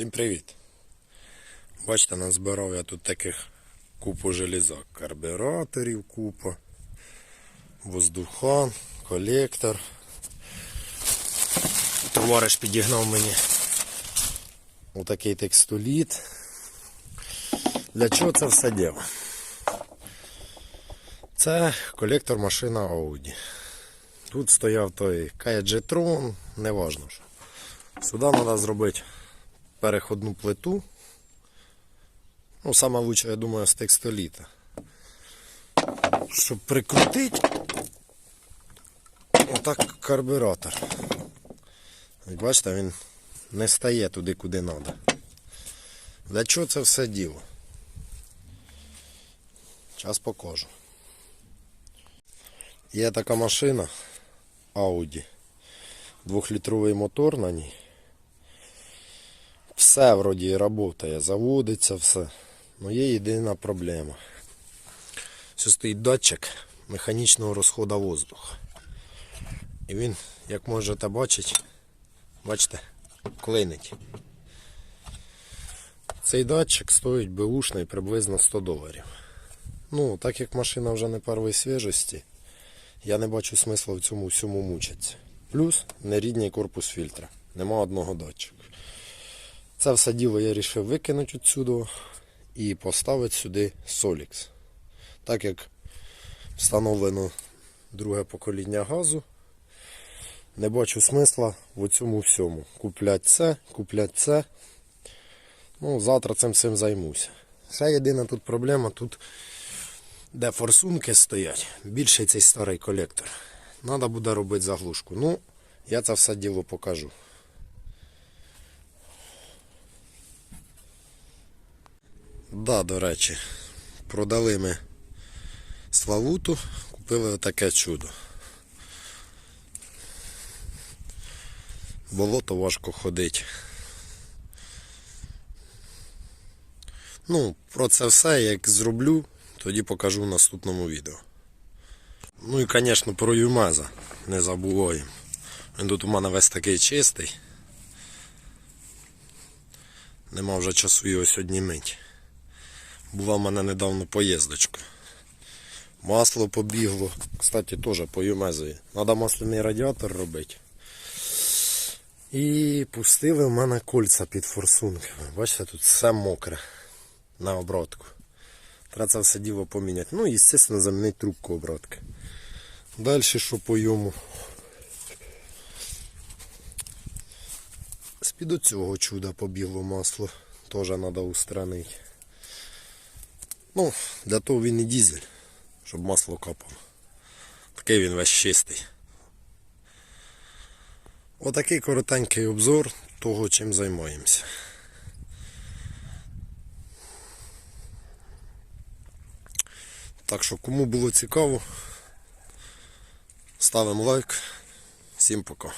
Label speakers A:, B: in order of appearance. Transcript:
A: Всім привіт! Бачите, назбирав я тут таких купу железок. Карбюраторів купа, воздухан, колектор. Товариш підігнав мені отакий текстоліт. Для чого це все діло? Це колектор машина Audi. Тут стояв той Каєджетрон, неважно що. Сюди треба зробити переходну плиту. Ну, саме лучше, я думаю, з текстоліта. Щоб прикрутити отак карбюратор. Ось Бачите, він не стає туди, куди треба. Для чого це все діло? Зараз покажу. Є така машина Audi. Двохлітровий мотор на ній. Все вроді працює, заводиться все. Ну є єдина проблема. Що стоїть датчик механічного розходу воздуха. І він, як можете бачити, бачите, клинить. Цей датчик стоїть беушний приблизно 100 доларів. Ну, так як машина вже не першої свіжості, я не бачу смисла в цьому всьому мучитися. Плюс нерідний корпус фільтра. Нема одного датчика. Це все діло я вирішив викинути відсюди і поставити сюди Solix. Так як встановлено друге покоління газу, не бачу смисла в цьому всьому. Куплять це, куплять це. Ну, завтра цим всім займуся. Ще єдина тут проблема, тут де форсунки стоять, більший цей старий колектор. Треба буде робити заглушку. Ну, я це все діло покажу. Да, до речі, продали ми Славуту, купили таке чудо. Болото важко ходить. Ну, про це все, як зроблю, тоді покажу в наступному відео. Ну і, звісно, про Юмеза не забуваємо. Він тут у мене весь такий чистий. Нема вже часу його сьогодні мить. Була в мене недавно поїздочка. Масло побігло. Кстати, теж по Юмезові. Треба масляний радіатор робити. І пустили в мене кольця під форсунками. Бачите, тут все мокре на обратку. Треба це все діло поміняти. Ну і, звісно, замінити трубку обратки. Далі що по йому. З-під оцього чуда побігло масло. Теж треба устранити. Ну, для того він і дізель, щоб масло капало. Такий він весь чистий. Отакий коротенький обзор того, чим займаємося. Так що, кому було цікаво, ставимо лайк. Всім пока.